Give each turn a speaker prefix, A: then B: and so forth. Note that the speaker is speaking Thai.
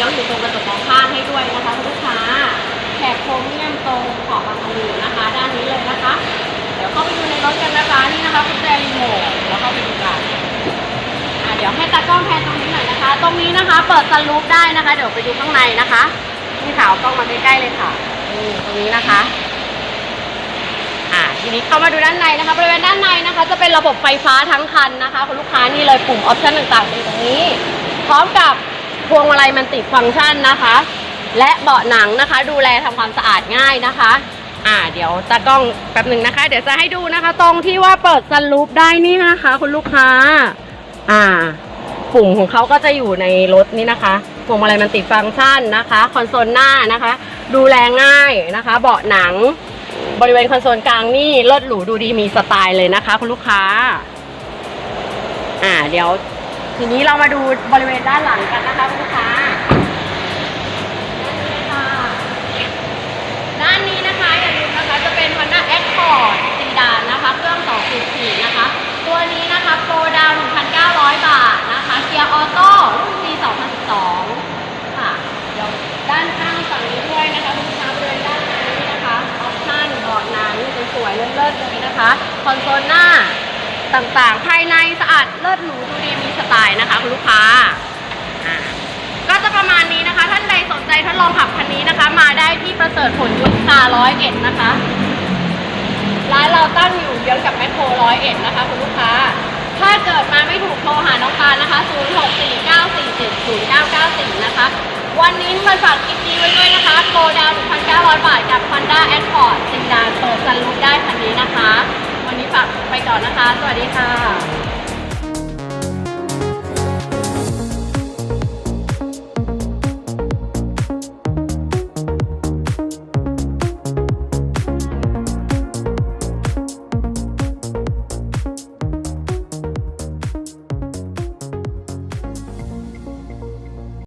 A: ลี้ยวอยู่ตรงกระจกมองข้างให้ด้วยนะคะคุณลูกค้าแถบโครเมียมตรงขอบประตูนะคะ ด้านนี้เลยนะคะ เดี๋ยวเข้าไปดูในรถกันนะคะนี่นะคะกุญแจรีโมทแล้วเข้าไปดูกันอะเดี๋ยวให้ตากล้องแทนตรงนี้หน่อยนะคะ ตรงนี้นะคะ เปิดซันรูฟได้นะคะ เดี๋ยวไปดูข้างในนะคะนี่ค่ะเอากล้องมาใกล้ๆเลยค่ะนี่ตรงนี้นะคะทีนี้เข้ามาดูด้านในนะคะบริเวณด้านในนะคะ จะเป็นระบบไฟฟ้าทั้งคันนะคะคุณลูกค้านี่เลยปุ่มออปชั่นต่างๆอยู่ตรงนี้ พร้อมกับ พวงมาลัยมันติดฟังก์ชันนะคะ และเบาะหนังนะคะ ดูแลทำความสะอาดง่ายนะคะ อ่า เดี๋ยวตากล้องแป๊บหนึ่งนะคะ เดี๋ยวจะให้ดูนะคะ ตรงที่ว่าเปิดซันรูฟได้นี่นะคะ คุณลูกค้า อ่า ปุ่มของเขาก็จะอยู่ในรถนี่นะคะพวงมาลัยมันติดฟังก์ชันนะคะ คอนโซลหน้านะคะ ดูแลง่ายนะคะ เบาะหนัง บริเวณคอนโซลกลางนี่เลิศหรูดูดีมีสไตล์เลยนะคะ คุณลูกค้า อ่า เดี๋ยว ทีนี้เรามาดูบริเวณด้านหลังกันนะคะคุณลูกค้าด้านนี้นะคะอย่าลืมนะคะจะเป็น Honda Accord ซีดานนะคะ เครื่อง2.4นะคะ ตัวนี้นะคะโปรดาว 1,900 บาทนะคะเกียร์ออโต้รุ่นปี2012 ค่ะ เดี๋ยวด้านข้างฝั่งนี้ด้วยนะคะคุณลูกค้าบริเวณด้านนี้นะคะออปชั่นเบาะหนังสวยๆเลิศๆเลยนะคะ คอนโซลหน้า ต่างๆ ภายในสะอาดเลิศหรูดูดีมีสไตล์นะคะคุณลูกค้าอ่าก็จะประมาณนี้นะคะ ท่านใดสนใจทดลองขับคันนี้นะคะ มาได้ที่ประเสริฐผลยุทธาร้อยเอ็ดนะคะร้านเราตั้งอยู่เยื้องกับแมคโครร้อยเอ็ดนะคะคุณลูกค้า ถ้าเกิดมาไม่ถูกโทรหาน้องปานนะคะ 0649470994 นะคะ วันนี้มันฝากคลิปนี้ไว้ด้วยนะคะโกดาว 1,900 บาทกับ Honda Accord ซีดานเปิดซันรูฟได้คันนี้นะคะวันนี้นะคะ สวัสดีค่ะ